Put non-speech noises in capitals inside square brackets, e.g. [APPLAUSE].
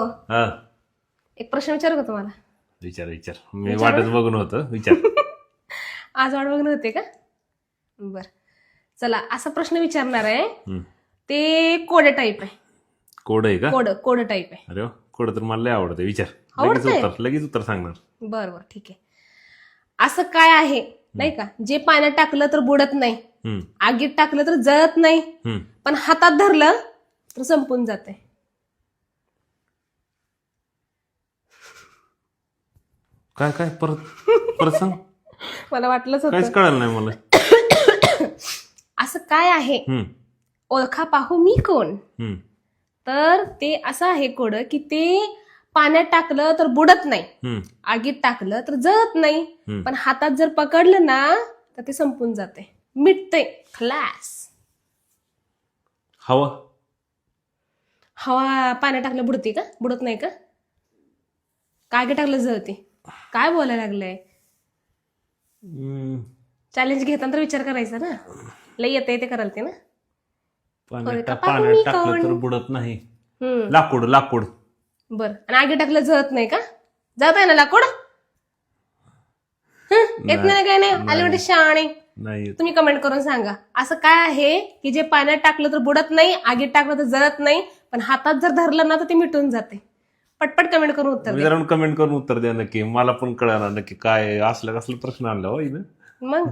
हा. एक प्रश्न विचारू का तुम्हाला? विचार विचार. मी वाटच बघून होतं. विचार. [LAUGHS] आज वाट बघणं होते का? बर. चला असा प्रश्न विचारणार आहे. हम्म. ते कोड टाईप आहे. कोड आहे का? कोड कोड टाईप आहे. अरे वा, कोड तर मला लय आवडतं. विचार. लगेच आवडतंय? उत्तर लगेच उत्तर सांगणार. बर बर ठीक आहे. असं काय आहे? नाही का? जे पाण्यात टाकलं तर बुडत नाही. हम्म, आगीत टाकलं तर जळत नाही. हम्म. पण हातात धरलं तर संपून जाते काय काय? परत परत सांग. [LAUGHS] मला वाटलंच काहीच होतं कळालं नाही मला. [COUGHS] असं काय आहे? हम्म, ओळखा पाहू मी कोण? हम्म, तर ते असं आहे कोड की ते पाण्यात टाकलं तर बुडत नाही. हम्म, आगीत टाकलं तर जळत नाही. हम्म. पण हातात जर पकडलं ना तर ते संपून जाते. मिटते खलास हवा. हवा पाण्यात टाकलं बुडते का? बुडत नाही का? काय टाकलं जळते? काय बोलायला लागलंय? हम्म, चॅलेंज घेताना तर विचार करायचा ना. लय येते ते कराल ते ना. पाण्यात होय का? टा- पाहू मी पाण्यात टाकलं? तर बुडत नाही. हम्म. लाकूड लाकूड. बर. आणि आगी टाकलं जळत नाही का? जात आहे ना लाकूड? हं, येत नाही काय नाही? आले म्हणजे शहाणे. नाही तुम्ही कमेंट करून सांगा. असं काय आहे की जे पाण्यात टाकलं तर बुडत नाही आगीत टाकलं तर जळत नाही पण हातात जर धरलं ना तर ते मिटून जाते. पटपट कमेंट करून उत्तर द्या जरा कमेंट करून उत्तर द्या नक्की. मला पण कळणार नक्की काय असलं कसलं प्रश्न आणला हो मग?